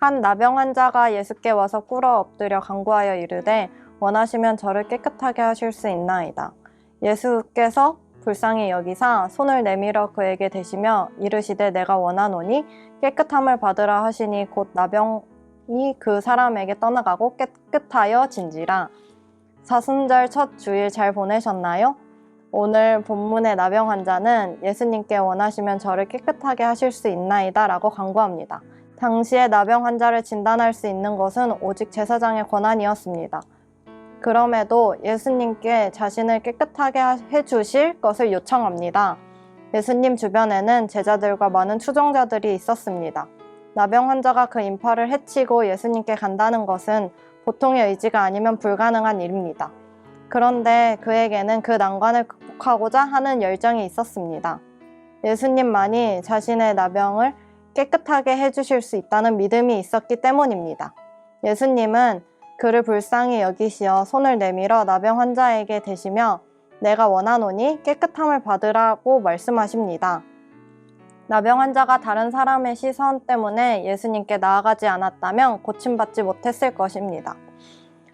한 나병 환자가 예수께 와서 꿇어 엎드려 간구하여 이르되 원하시면 저를 깨끗하게 하실 수 있나이다. 예수께서 불쌍히 여기사 손을 내밀어 그에게 대시며 이르시되 내가 원하노니 깨끗함을 받으라 하시니 곧 나병이 그 사람에게 떠나가고 깨끗하여 진지라. 사순절 첫 주일 잘 보내셨나요? 오늘 본문의 나병 환자는 예수님께 원하시면 저를 깨끗하게 하실 수 있나이다 라고 간구합니다. 당시에 나병 환자를 진단할 수 있는 것은 오직 제사장의 권한이었습니다. 그럼에도 예수님께 자신을 깨끗하게 하- 해주실 것을 요청합니다. 예수님 주변에는 제자들과 많은 추종자들이 있었습니다. 나병 환자가 그 인파를 해치고 예수님께 간다는 것은 보통의 의지가 아니면 불가능한 일입니다. 그런데 그에게는 그 난관을 극복하고자 하는 열정이 있었습니다. 예수님만이 자신의 나병을 깨끗하게 해주실 수 있다는 믿음이 있었기 때문입니다. 예수님은 그를 불쌍히 여기시어 손을 내밀어 나병 환자에게 대시며 내가 원하노니 깨끗함을 받으라고 말씀하십니다. 나병 환자가 다른 사람의 시선 때문에 예수님께 나아가지 않았다면 고침받지 못했을 것입니다.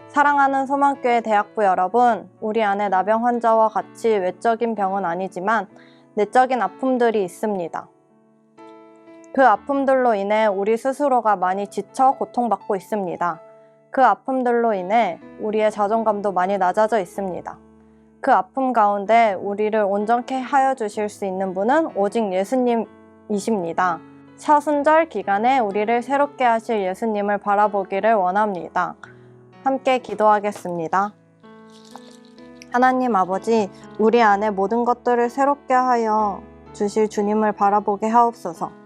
사랑하는 소망교회 대학부 여러분, 우리 안에 나병 환자와 같이 외적인 병은 아니지만 내적인 아픔들이 있습니다. 그 아픔들로 인해 우리 스스로가 많이 지쳐 고통받고 있습니다. 그 아픔들로 인해 우리의 자존감도 많이 낮아져 있습니다. 그 아픔 가운데 우리를 온전케 하여 주실 수 있는 분은 오직 예수님이십니다. 사순절 기간에 우리를 새롭게 하실 예수님을 바라보기를 원합니다. 함께 기도하겠습니다. 하나님 아버지, 우리 안에 모든 것들을 새롭게 하여 주실 주님을 바라보게 하옵소서.